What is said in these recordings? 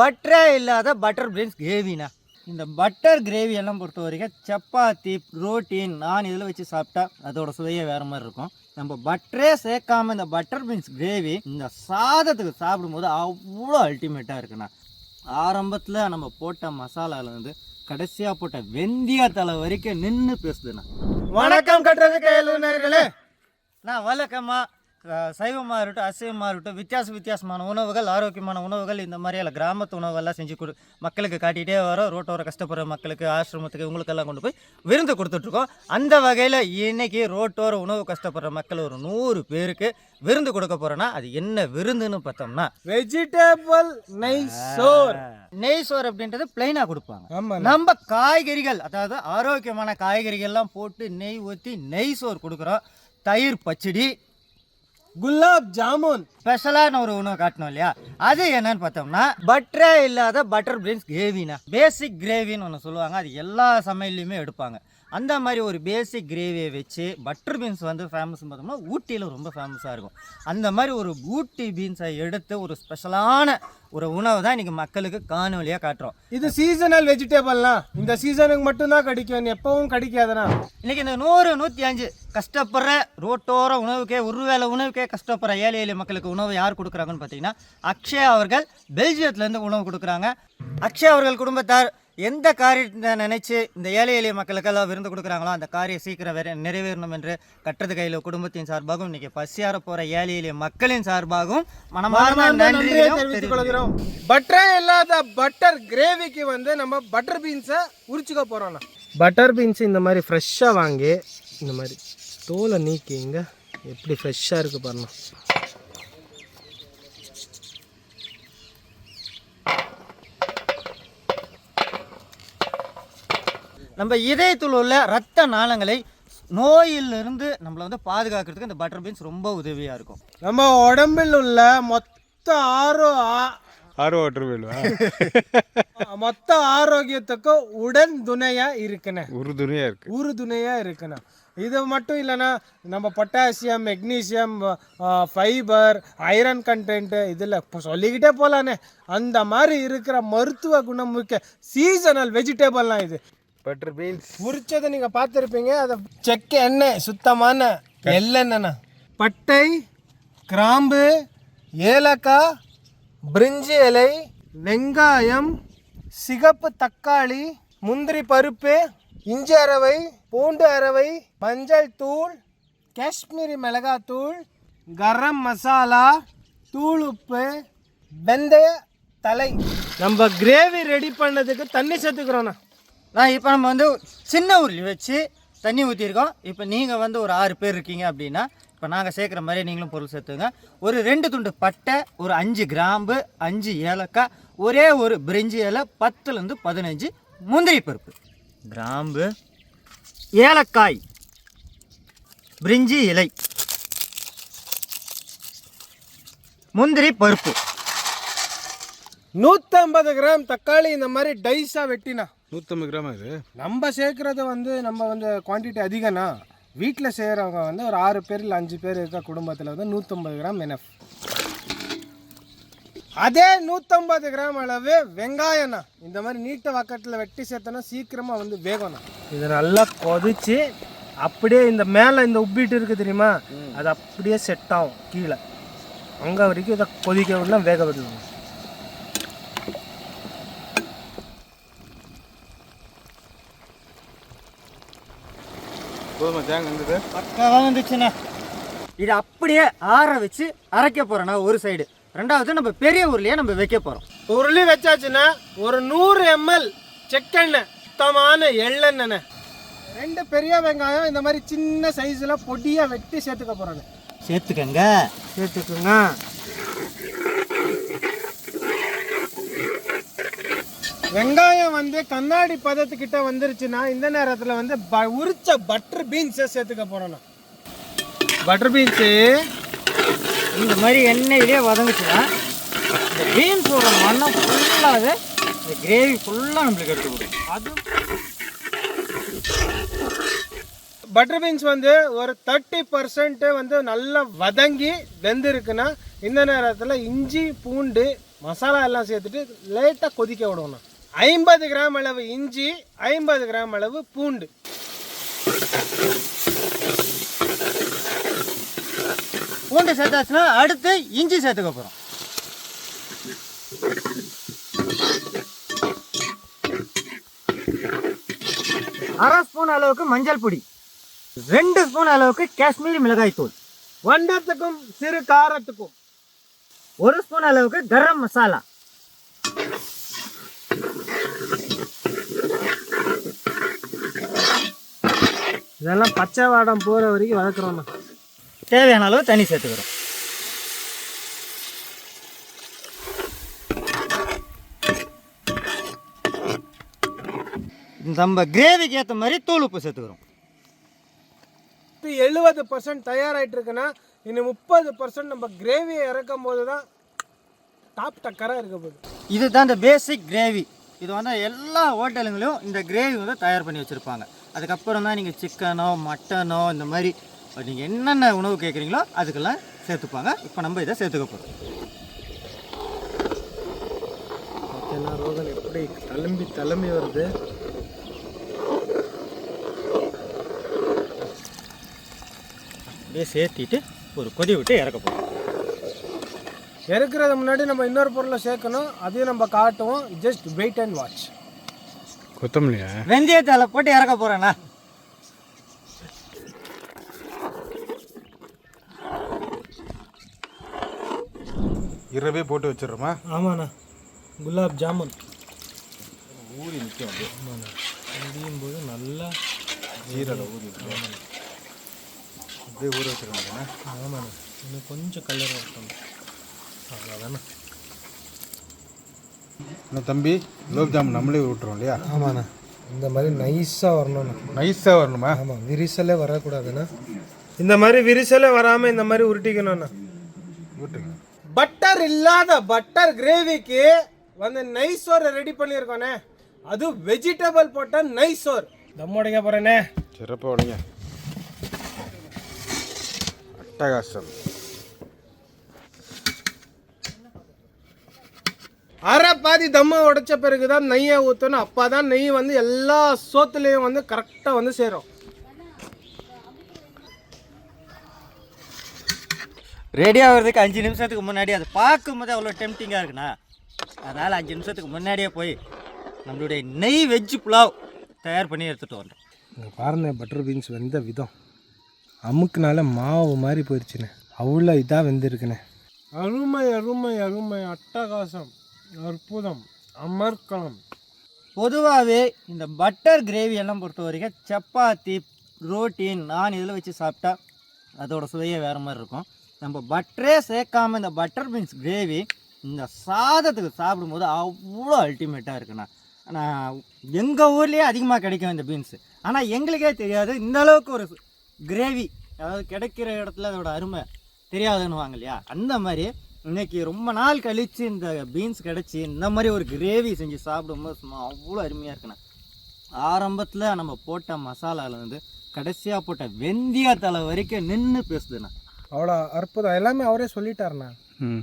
பட்டரே இல்லாத butter beans கிரேவினா இந்த butter gravy எல்லாம் பொறுத்த வரைக்கும் சப்பாத்தி புரோட்டீன் நான் இதில் வச்சு சாப்பிட்டா அதோட சுவையே வேற மாதிரி இருக்கும். நம்ம பட்டரே சேர்க்காம இந்த பட்டர் பீன்ஸ் கிரேவி இந்த சாதத்துக்கு சாப்பிடும்போது அவ்வளோ அல்டிமேட்டாக இருக்குண்ணா. ஆரம்பத்தில் நம்ம போட்ட மசாலாவில் வந்து கடைசியாக போட்ட வெந்தய தலை வரைக்கும் நின்று பேசுதுண்ணா. வணக்கம் கட்டுறது கையலுநர்களே நான் வழக்கமாக சைவமாக இருக்கட்டும் அசைவமாக இருக்கட்டும் வித்தியாச வித்தியாசமான உணவுகள் ஆரோக்கியமான உணவுகள் இந்த மாதிரியெல்லாம் கிராமத்து உணவெல்லாம் செஞ்சு கொடு மக்களுக்கு காட்டிகிட்டே வரோம். ரோட்டோர கஷ்டப்படுற மக்களுக்கு ஆசிரமத்துக்கு இவங்களுக்கெல்லாம் கொண்டு போய் விருந்து கொடுத்துட்ருக்கோம். அந்த வகையில் இன்னைக்கு ரோட்டோர உணவு கஷ்டப்படுற மக்கள் ஒரு நூறு பேருக்கு விருந்து கொடுக்க போகிறோன்னா அது என்ன விருந்துன்னு பார்த்தோம்னா வெஜிடபிள் நெய் சோர் நெய் சோறு அப்படின்றது பிளைனாக கொடுப்பாங்க. நம்ம காய்கறிகள் அதாவது ஆரோக்கியமான காய்கறிகள்லாம் போட்டு நெய் ஊற்றி நெய் சோறு கொடுக்குறோம். தயிர் பச்சடி குலாப் ஜாமுன். ஸ்பெஷலான ஒரு உணவு காட்டணும் இல்லையா? அது என்னன்னு பார்த்தோம்னா பட்டரே இல்லாத பட்டர் பீன்ஸ் கிரேவினா பேசிக் கிரேவின்னு ஒன்று சொல்லுவாங்க. அது எல்லா சமையல்லையுமே எடுப்பாங்க. அந்த மாதிரி ஒரு பேசிக் கிரேவியை வச்சு பட்டர் பீன்ஸ் வந்து ஃபேமஸ் பார்த்தோம்னா ஊட்டியில் ரொம்ப ஃபேமஸாக இருக்கும். அந்த மாதிரி ஒரு ஊட்டி பீன்ஸை எடுத்து ஒரு ஸ்பெஷலான ஒரு உணவை தான் இன்றைக்கி மக்களுக்கு காணொலியாக காட்டுறோம். இது சீசனல் வெஜிடபிள்லாம் இந்த சீசனுக்கு மட்டும்தான் கிடைக்கும். எப்பவும் கிடைக்காதுண்ணா? இன்னைக்கு இந்த நூறு நூற்றி அஞ்சு கஷ்டப்படுற ரோட்டோர உணவுக்கே ஒருவேளை உணவுக்கே கஷ்டப்படுற ஏழை எளிய மக்களுக்கு உணவு யார் கொடுக்குறாங்கன்னு பார்த்தீங்கன்னா அக்ஷயா அவர்கள் பெல்ஜியத்துலேருந்து உணவு கொடுக்குறாங்க. அக்ஷயா அவர்கள் குடும்பத்தார் எந்த காரியத்தை நினைச்சு இந்த ஏழை எளிய மக்களுக்கெல்லாம் விருந்து கொடுக்குறாங்களோ அந்த காரியம் சீக்கிரம் வேற நிறைவேறணும் என்று கட்டுறது கையில் குடும்பத்தின் சார்பாகவும் இன்னைக்கு பசியார போகிற ஏழை எளிய மக்களின் சார்பாகவும் மனமார்ந்த நன்றியை நன்றியும் தெரிவித்துக் கொள்கிறோம். பட்டரே இல்லாத பட்டர் கிரேவிக்கு வந்து நம்ம பட்டர் பீன்ஸை உரிச்சுக்க போறோம்ண்ணா பட்டர் பீன்ஸ் இந்த மாதிரி ஃப்ரெஷ்ஷாக வாங்கி இந்த மாதிரி தோலை நீக்கிங்க எப்படி ஃப்ரெஷ்ஷாக இருக்கு பாருங்க. நம்ம இதயத்தில் உள்ள ரத்த நாளங்களை நோயிலிருந்து நம்மளை வந்து பாதுகாக்கிறதுக்கு இந்த பட்டர் பீன்ஸ் ரொம்ப உதவியாக இருக்கும். நம்ம உடம்பில் உள்ள மொத்த ஆரோ ஆ- ஆர்வ வாட்டர் மொத்த ஆரோக்கியத்துக்கும் உடன் துணையா இருக்குண்ணே உறுதுணையா இருக்கு. உறுதுணையா இருக்குண்ணா இது மட்டும் இல்லைன்னா நம்ம potassium magnesium fibre iron content இதில் இப்போ சொல்லிக்கிட்டே போகலானே அந்த மாதிரி இருக்கிற மருத்துவ குணம் மிக்க சீசனல் வெஜிடபிள்லாம் இது. பட்டர் பீன்ஸ் உரிச்சதை நீங்கள் பார்த்துருப்பீங்க. அதை செக்க எண்ணெய் சுத்தமான எள்ளெண்ணெண்ணா பட்டை கிராம்பு ஏலக்காய் பிரிஞ்சி இலை வெங்காயம் சிகப்பு தக்காளி முந்திரி பருப்பு இஞ்சி அரவை பூண்டு அரவை மஞ்சள் தூள் காஷ்மீரி மிளகாத்தூள் கரம் மசாலா தூள் உப்பு வெந்தய தலை. நம்ம கிரேவி ரெடி பண்ணதுக்கு தண்ணி சேர்த்துக்கிறோண்ணா நான் இப்போ நம்ம வந்து சின்ன உருளி வச்சு தண்ணி ஊற்றிருக்கோம் இப்போ நீங்கள் வந்து ஒரு ஆறு பேர் இருக்கீங்க அப்படின்னா இப்போ நாங்கள் சேர்க்குற மாதிரி நீங்களும் பொருள் சேர்த்துங்க ஒரு ரெண்டு துண்டு பட்டை ஒரு அஞ்சு கிராம்பு அஞ்சு ஏலக்காய் ஒரே ஒரு பிரிஞ்சி இலை பத்துலேருந்து பதினஞ்சு முந்திரி பருப்பு. கிராம்பு. ஏலக்காய் பிரிஞ்சி இலை முந்திரி பருப்பு. நூற்றம்பது கிராம் தக்காளி இந்த மாதிரி டைஸாக வெட்டினா. நூற்றம்பது கிராம் இது? நம்ம சேர்க்குறது வந்து நம்ம வந்து குவான்டிட்டி அதிகம்னா வீட்டில் செய்கிறவங்க வந்து ஒரு ஆறு பேர் இல்லை அஞ்சு பேர் இருக்க குடும்பத்தில் வந்து நூற்றம்பது கிராம் எனஃப் அதே நூற்றம்பது கிராம் அளவு வெங்காயம்ண்ணா இந்த மாதிரி நீட்ட வக்கத்தில் வெட்டி சேர்த்தோன்னா சீக்கிரமாக வந்து வேகணும். இது நல்லா கொதிச்சு அப்படியே இந்த மேலே இந்த உப்பிட்டு இருக்கு தெரியுமா? அது அப்படியே செட் ஆகும் கீழே. அங்கே வரைக்கும் இதை கொதிக்க விடலாம் வேக விடலாம். போதுமா தேங்க இருந்தது பக்காவாக வந்துச்சுண்ணே. இது அப்படியே ஆற வச்சு அரைக்க போகிறோண்ணா ஒரு சைடு ரெண்டாவது நம்ம பெரிய ஊர்லேயே நம்ம வைக்க போகிறோம் உருளி வச்சாச்சுன்னா ஒரு நூறு எம்எல் செக்கெண்ணெய் சுத்தமான எள்ளெண்ணெய் ரெண்டு பெரிய வெங்காயம் இந்த மாதிரி சின்ன சைஸில் பொடியாக வெட்டி சேர்த்துக்க போகிறேன் சேர்த்துக்கங்க. சேர்த்துக்குங்க. வெங்காயம் வந்து கண்ணாடி பதத்துக்கிட்ட வந்துருச்சுன்னா இந்த நேரத்தில் வந்து ப உரிச்ச பட்டர் பீன்ஸை சேர்த்துக்க போகிறோம் பட்டர் பீன்ஸு இந்த மாதிரி எண்ணெயிலே வதங்குச்சுன்னா இந்த பீன்ஸோட மண்ணம் ஃபுல்லாகவே இந்த கிரேவி ஃபுல்லாக நம்மளுக்கு எடுத்து கொடுக்கும். அது பட்டர் பீன்ஸ் வந்து ஒரு தேர்ட்டி பர்சன்ட் வந்து நல்லா வதங்கி வெந்திருக்குன்னா இந்த நேரத்தில் இஞ்சி பூண்டு மசாலா எல்லாம் சேர்த்துட்டு லைட்டாக கொதிக்க விடணும். ஐம்பது கிராம் அளவு இஞ்சி ஐம்பது கிராம் அளவு பூண்டு. பூண்டு சேர்த்தாச்சுன்னா அடுத்து இஞ்சி சேர்த்துக்க போகிறோம் அரை ஸ்பூன் அளவுக்கு மஞ்சள் பொடி ரெண்டு ஸ்பூன் அளவுக்கு காஷ்மீரி மிளகாய் தூள். வண்டத்துக்கும் சிறு காரத்துக்கும் ஒரு ஸ்பூன் அளவுக்கு கரம் மசாலா. இதெல்லாம் பச்சை வாடம் போகிற வரைக்கும் வதக்குறோண்ணா தேவையான அளவு தண்ணி சேர்த்துக்கிறோம். நம்ம கிரேவிக்கு ஏற்ற மாதிரி தூள் உப்பு சேர்த்துக்கிறோம். எழுபது பர்சன்ட் தயாராகிட்டு இருக்குன்னா இன்னும் முப்பது பர்சன்ட் நம்ம கிரேவியை இறக்கும் போது தான் டாப் டக்கராக இருக்க போகுது. இதுதான் இந்த பேசிக் கிரேவி இது வந்து எல்லா ஹோட்டலுங்களையும் இந்த கிரேவி வந்து தயார் பண்ணி வச்சுருப்பாங்க. அதுக்கப்புறம் தான் நீங்கள் சிக்கனோ மட்டனோ இந்த மாதிரி நீங்கள் என்னென்ன உணவு கேட்குறீங்களோ அதுக்கெல்லாம் சேர்த்துப்பாங்க. இப்போ நம்ம இதை சேர்த்துக்க போகிறோம் பார்த்தீங்கன்னா ரோகன் எப்படி தளம்பி தளம்பி வருது? அப்படியே சேர்த்திட்டு ஒரு கொதி விட்டு இறக்க போகிறோம் இறக்குறது முன்னாடி நம்ம இன்னொரு பொருளை சேர்க்கணும். அதையும் நம்ம காட்டுவோம். ஜஸ்ட் வெயிட் அண்ட் வாட்ச் கொத்தமல்லியா? வெந்தயத்தால போட்டு இறக்க போகிறேண்ணா இரவே போட்டு வச்சிடுறோமா? ஆமாண்ணா. குலாப் ஜாமுன். ஊறி நிற்கும் முடியும் போது நல்லா ஜீரல ஊறி அப்படியே ஊற வச்சிருக்கோம் ஆமாண்ணா. இன்னும் கொஞ்சம் கலர் வரட்டும் அவ்வளோதாண்ணா என்ன தம்பி குலோப் ஜாமுன் நம்மளே விட்டுறோம் இல்லையா? ஆமாண்ணா. இந்த மாதிரி நைஸாக வரணும்ண்ணா. நைஸாக வரணுமா? ஆமாம் விரிசலே வரக்கூடாதுண்ணா. இந்த மாதிரி விரிசலே வராமல் இந்த மாதிரி உருட்டிக்கணும்ண்ணா. விட்டுங்க பட்டர் இல்லாத பட்டர் கிரேவிக்கு வந்து நைஸ் சோறு ரெடி பண்ணியிருக்கோண்ணே. அது வெஜிடபிள் போட்ட நைஸ் சோறு. தம் உடைக்க போகிறேனே சிறப்பாக உடைங்க. அட்டகாசம். அரை பாதி தம்மை உடைச்ச பிறகு தான் நெய்யை ஊற்றணும் அப்போ தான் நெய் வந்து எல்லா சோத்துலேயும் வந்து கரெக்டாக வந்து சேரும். ரெடி ஆகிறதுக்கு அஞ்சு நிமிஷத்துக்கு முன்னாடி அதை பார்க்கும்போது அவ்வளோ டெம்டிங்காக இருக்குண்ணா. அதனால் அஞ்சு நிமிஷத்துக்கு முன்னாடியே போய் நம்மளுடைய நெய் வெஜ்ஜு புலாவ் தயார் பண்ணி எடுத்துகிட்டு வரோம் இங்கே பாருங்க பட்டர் பீன்ஸ் வெந்த விதம். அமுக்குனால மாவு மாதிரி போயிடுச்சுண்ணே அவ்வளோ இதாக வெந்திருக்குண்ணே. அருமை அருமை அருமை. அட்டகாசம். அற்புதம் அமர்க்களம். பொதுவாகவே இந்த பட்டர் கிரேவி எல்லாம் பொறுத்த வரைக்கும் சப்பாத்தி ரோட்டி நான் இதில் வச்சு சாப்பிட்டா அதோட சுவையே வேறு மாதிரி இருக்கும். நம்ம பட்டரே சேர்க்காம இந்த பட்டர் பீன்ஸ் கிரேவி இந்த சாதத்துக்கு சாப்பிடும்போது அவ்வளோ அல்டிமேட்டாக இருக்குண்ணா. ஆனால் எங்கள் ஊர்லேயே அதிகமாக கிடைக்கும் இந்த பீன்ஸு. ஆனால் எங்களுக்கே தெரியாது. இந்த அளவுக்கு ஒரு கிரேவி அதாவது கிடைக்கிற இடத்துல அதோட அருமை தெரியாதுன்னு வாங்க இல்லையா? அந்த மாதிரி இன்னைக்கு ரொம்ப நாள் கழித்து இந்த பீன்ஸ் கிடச்சி இந்த மாதிரி ஒரு கிரேவி செஞ்சு சாப்பிடும்போது சும்மா அவ்வளோ அருமையாக இருக்குண்ணா. ஆரம்பத்தில் நம்ம போட்ட மசாலாலேருந்து கடைசியாக போட்ட வெந்தயத்தலை வரைக்கும் நின்று பேசுதுண்ணா. அவ்வளோ அற்புதம். எல்லாமே அவரே சொல்லிட்டாருண்ணா.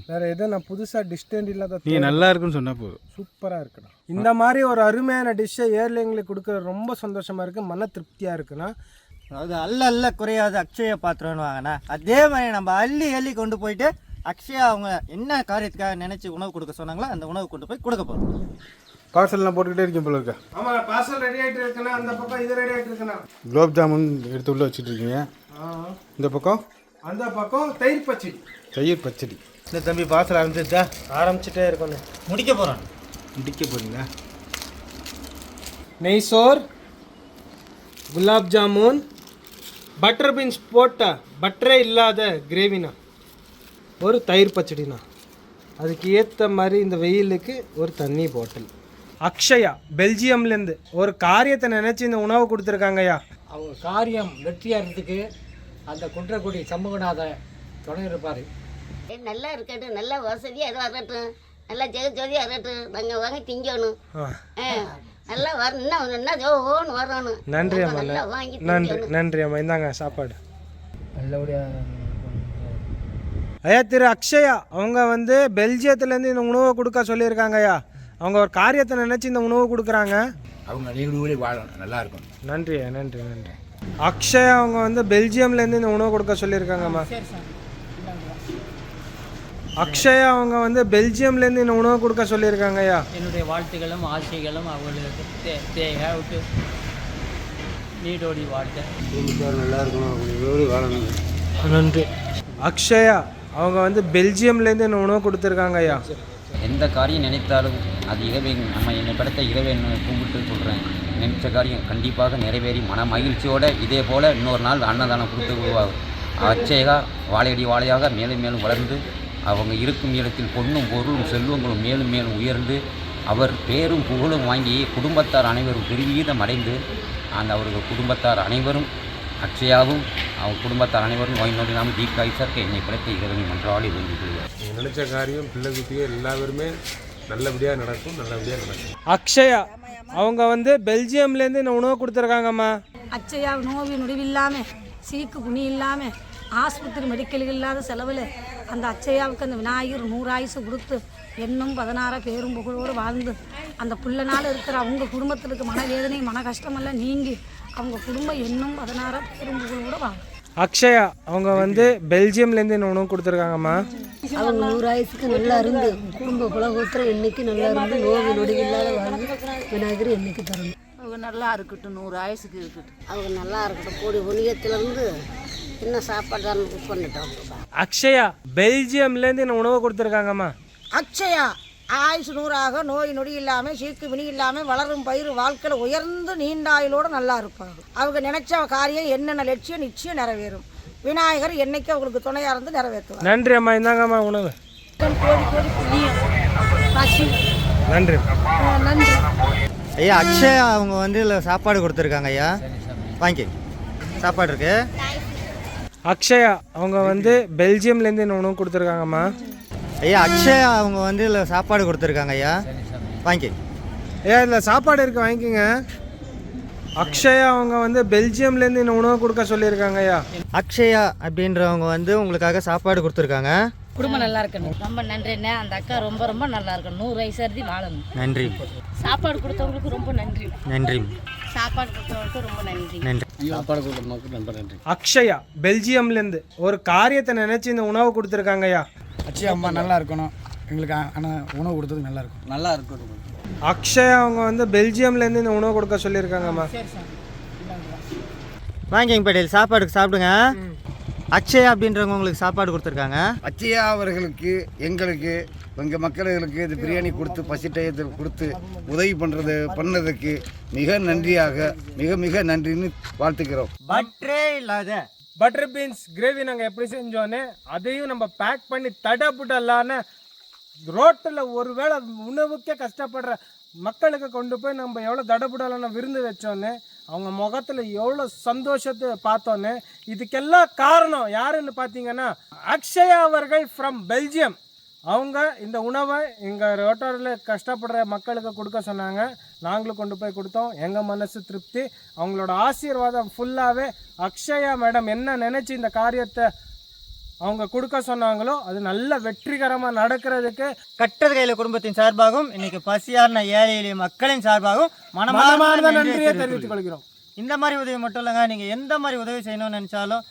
வேற எதுவும் நான் புதுசாக டிஸ்டன்ட் இல்லாத நீங்கள் நல்லா இருக்குன்னு சொன்னால் போதும். சூப்பராக இருக்குண்ணா. இந்த மாதிரி ஒரு அருமையான டிஷ்ஷை ஏர்லிங்களுக்கு கொடுக்குறது ரொம்ப சந்தோஷமாக இருக்குது மன திருப்தியாக இருக்குண்ணா. அதாவது அல்ல அல்ல குறையாத அக்ஷய பாத்திரம்னு வாங்கண்ணா. அதே மாதிரி நம்ம அள்ளி அள்ளி கொண்டு போயிட்டு அக்ஷயா அவங்க என்ன காரியத்துக்காக நினச்சி உணவு கொடுக்க சொன்னாங்களோ அந்த உணவு கொண்டு போய் கொடுக்க போகிறோம் பார்சல்லாம் போட்டுக்கிட்டே இருக்கேன் போல இருக்கா. ஆமாம் பார்சல் ரெடி ஆகிட்டு இருக்குண்ணா அந்த பக்கம் இது ரெடி ஆகிட்டு இருக்குண்ணா குலோப் ஜாமுன் எடுத்து உள்ளே வச்சுட்டு இருக்கீங்க. இந்த பக்கம்? அந்த பக்கம் தயிர் பச்சடி. தயிர் பச்சடி. இந்த தம்பி பார்சல் ஆரம்பிச்சிருச்சா? ஆரம்பிச்சிட்டே இருக்கணும். முடிக்க போகிறோம் முடிக்க போறீங்களா? நெய் சோர் குலாப் ஜாமுன் பட்டர் பீன்ஸ் போட்ட பட்டரே இல்லாத கிரேவினா ஒரு தயிர் பச்சடினா. அதுக்கு ஏற்ற மாதிரி இந்த வெயிலுக்கு ஒரு தண்ணி பாட்டில் அக்ஷயா பெல்ஜியம்லேருந்து ஒரு காரியத்தை நினச்சி இந்த உணவு கொடுத்துருக்காங்கய்யா அவங்க காரியம் வெற்றியாகிறதுக்கு அந்த குன்றக்குடி சமூகநாத துணை இருப்பார். நல்லா இருக்கட்டும் நல்லா வசதியாக இது வரட்டும். நல்லா ஜெக ஜோதியாக இருக்கட்டும். நாங்கள் வாங்கி திங்கணும். நல்லா வரணும் இன்னும் என்ன ஜோன்னு வரணும். நன்றி அம்மா நல்லா வாங்கி நன்றி நன்றி அம்மா. இந்தாங்க சாப்பாடு. நல்லபடியாக ஐயா திரு அக்ஷயா அவங்க வந்து பெல்ஜியத்துலேருந்து இந்த உணவை கொடுக்க சொல்லியிருக்காங்க ஐயா. அவங்க ஒரு காரியத்தை நினச்சி இந்த உணவு கொடுக்குறாங்க. அவங்க நீடு வாழணும். நல்லா இருக்கும் நன்றி ஐயா, நன்றி நன்றி. அக்ஷயா அவங்க வந்து பெல்ஜியம்லேருந்து இந்த உணவு கொடுக்க சொல்லியிருக்காங்கம்மா அக்ஷயா அவங்க வந்து பெல்ஜியம்லேருந்து இந்த உணவு கொடுக்க சொல்லியிருக்காங்க ஐயா. என்னுடைய வாழ்த்துக்களும் ஆசைகளும் அவர்களுக்கு தே தே ஹேவ் டு நீடோடி வாழ்த்து நன்றி. அக்ஷயா அவங்க வந்து பெல்ஜியம்லேருந்து என்ன உணவு கொடுத்துருக்காங்க ஐயா? எந்த காரியம் நினைத்தாலும் அது இறைவை நம்ம என்னை படைத்த இறைவன் கும்பிட்டு சொல்கிறேன் நினைச்ச காரியம் கண்டிப்பாக நிறைவேறி மன மகிழ்ச்சியோடு இதே போல் இன்னொரு நாள் அன்னதானம் கொடுத்து அச்சேகா வாழையடி வாழையாக மேலும் மேலும் வளர்ந்து அவங்க இருக்கும் இடத்தில் பொண்ணும் பொருளும் செல்வங்களும் மேலும் மேலும் உயர்ந்து அவர் பேரும் புகழும் வாங்கி குடும்பத்தார் அனைவரும் பெருவீதம் அடைந்து அந்த அவர்கள் குடும்பத்தார் அனைவரும் அக்ஷயாவும் அவங்க குடும்பத்தார் அனைவரும் நோய் நோய் இல்லாமல் தீர்க்காய்ச்சார்க்க என்னை படைத்த இறைவனை மன்றாடி வேண்டிக் கொள்வார். நினச்ச காரியம் பிள்ளை குட்டியே எல்லாருமே நல்லபடியாக நடக்கும் நல்லபடியாக நடக்கும். அக்ஷயா அவங்க வந்து பெல்ஜியம்லேருந்து இந்த உணவு கொடுத்துருக்காங்கம்மா. அச்சையா நோவி நொடிவில்லாமல் சீக்கு குனி இல்லாமல் ஆஸ்பத்திரி மெடிக்கல் இல்லாத செலவில் அந்த அச்சையாவுக்கு அந்த விநாயகர் நூறாயுசு கொடுத்து என்னும் பதினாற பேரும் புகழோடு வாழ்ந்து அந்த பிள்ளைனால இருக்கிற அவங்க குடும்பத்தில் இருக்க மனவேதனை மன கஷ்டமெல்லாம் நீங்கி அவங்க குடும்பம் என்னும் பதினாற பேரும் புகழோடு வாழும் அக்ஷயா அவங்க வந்து பெல்ஜியம்லேருந்து இந்த உணவு கொடுத்துருக்காங்கம்மா. அவங்க நூறாயுசுக்கு நல்லா இருந்து குடும்ப குலகோத்திரம் என்னைக்கு நல்லா இருந்து நோவு நொடி இல்லாத வாழ்ந்து விநாயகர் என்னைக்கு தரணும் அவங்க நல்லா இருக்கட்டும் நூறு ஆயுசுக்கு இருக்கட்டும். அவங்க நல்லா இருக்கட்டும். கூடி ஒனியத்துலேருந்து என்ன சாப்பாடு குக் பண்ணிட்டோம். அக்ஷயா பெல்ஜியம்லேருந்து இந்த உணவு கொடுத்துருக்காங்கம்மா. அச்சயா ஆயுசு நூறாக நோய் நொடி இல்லாமல் சீக்கு வினி இல்லாமல் வளரும் பயிர் வாழ்க்கையில் உயர்ந்து நீண்ட ஆயுளோடு நல்லா இருப்பாங்க. அவங்க நினைச்ச காரியம் என்னென்ன லட்சியம் நிச்சயம் நிறைவேறும். விநாயகர் என்னைக்கு அவங்களுக்கு துணையாக இருந்து நிறைவேற்றுவார். நன்றி அம்மா இந்தாங்கம்மா உணவு. நன்றி. நன்றி ஐயா அக்ஷயா அவங்க வந்து இதில் சாப்பாடு கொடுத்துருக்காங்க ஐயா. வாங்கி. சாப்பாடு இருக்கு. அக்ஷயா அவங்க வந்து பெல்ஜியம்லேருந்து இந்த உணவு கொடுத்துருக்காங்கம்மா. ஐயா அக்ஷயா அவங்க வந்து இதில் சாப்பாடு கொடுத்துருக்காங்க ஐயா. வாங்கி. ஏன் இதில் சாப்பாடு இருக்கு வாங்கிக்கோங்க. அக்ஷயா அவங்க வந்து பெல்ஜியம்லேருந்து இந்த உணவு கொடுக்க சொல்லியிருக்காங்க ஐயா. அக்ஷயா அப்படின்றவங்க வந்து உங்களுக்காக சாப்பாடு கொடுத்துருக்காங்க. குடும்பம் நல்லா இருக்கணும். ரொம்ப நன்றிண்ணே அந்த அக்கா ரொம்ப ரொம்ப நல்லா இருக்கணும். நூறு வயசு அறுதி வாழணும். நன்றி. சாப்பாடு கொடுத்தவங்களுக்கு ரொம்ப நன்றி. நன்றி. சாப்பாடு கொடுத்தவங்களுக்கு ரொம்ப நன்றி. நன்றி. அக்ஷயா பெல்ஜியம்லேருந்து ஒரு காரியத்தை நினச்சி இந்த உணவு கொடுத்துருக்காங்க ஐயா. அச்சா அம்மா நல்லா இருக்கணும். எங்களுக்கு ஆனால் உணவு கொடுத்தது நல்லா இருக்கும். நல்லா இருக்கட்டும் அக்ஷயா அவங்க வந்து பெல்ஜியம்லேருந்து இந்த உணவு கொடுக்க சொல்லியிருக்காங்கம்மா. வாங்கிங்க பட்டேல். சாப்பாடுக்கு சாப்பிடுங்க. அக்ஷயா அப்படின்றவங்க உங்களுக்கு சாப்பாடு கொடுத்துருக்காங்க. அச்சையா அவர்களுக்கு எங்களுக்கு எங்கள் மக்களுக்கு இது பிரியாணி கொடுத்து பசி டயத்தில் கொடுத்து உதவி பண்ணுறது பண்ணதுக்கு மிக நன்றியாக மிக மிக நன்றின்னு வாழ்த்துக்கிறோம். பட்ரே இல்லாத பட்டர் பீன்ஸ் கிரேவி நாங்கள் எப்படி செஞ்சோன்னே அதையும் நம்ம பேக் பண்ணி தடபுடலான ரோட்டில் ஒருவேளை உணவுக்கே கஷ்டப்படுற மக்களுக்கு கொண்டு போய் நம்ம எவ்வளோ தடபுடலான விருந்து வச்சோன்னே அவங்க முகத்தில் எவ்வளோ சந்தோஷத்தை பார்த்தோன்னே இதுக்கெல்லாம் காரணம் யாருன்னு பார்த்தீங்கன்னா அக்ஷயா அவர்கள் ஃப்ரம் பெல்ஜியம் அவங்க இந்த உணவை எங்கள் ரோட்டோரில் கஷ்டப்படுற மக்களுக்கு கொடுக்க சொன்னாங்க. நாங்களும் கொண்டு போய் கொடுத்தோம். எங்கள் மனசு திருப்தி. அவங்களோட ஆசீர்வாதம் ஃபுல்லாகவே அக்ஷயா மேடம் என்ன நினச்சி இந்த காரியத்தை அவங்க கொடுக்க சொன்னாங்களோ அது நல்ல வெற்றிகரமாக நடக்கிறதுக்கு கட்டது கையில குடும்பத்தின் சார்பாகவும் இன்னைக்கு பசியார்ன ஏழை எளிய மக்களின் சார்பாகவும் மனமார்ந்த நன்றியை தெரிவித்துக் கொள்கிறோம். இந்த மாதிரி உதவி மட்டும் இல்லைங்க நீங்கள் எந்த மாதிரி உதவி செய்யணும்னு நினச்சாலும்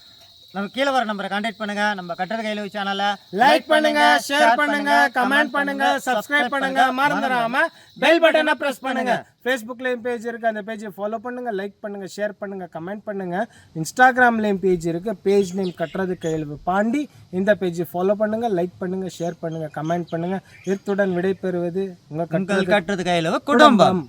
நம்ம கீழே வர நம்பரை கான்டாக்ட் பண்ணுங்க. நம்ம கட்டட கையில் சேனலை லைக் பண்ணுங்க ஷேர் பண்ணுங்க கமெண்ட் பண்ணுங்க சப்ஸ்கிரைப் பண்ணுங்க மறந்துடாம பெல் பட்டனை பிரஸ் பண்ணுங்க ஃபேஸ்புக்லேயும் பேஜ் இருக்கு அந்த பேஜை ஃபாலோ பண்ணுங்க லைக் பண்ணுங்க ஷேர் பண்ணுங்க கமெண்ட் பண்ணுங்க. இன்ஸ்டாகிராம்லேயும் பேஜ் இருக்கு பேஜ் நேம் கட்டுறது கையில் பாண்டி. இந்த பேஜை ஃபாலோ பண்ணுங்க லைக் பண்ணுங்க ஷேர் பண்ணுங்க கமெண்ட் பண்ணுங்க. இத்துடன் விடைபெறுவது உங்க உங்கள் கட்டுறது கட்டுறது கையில் குடும்பம்.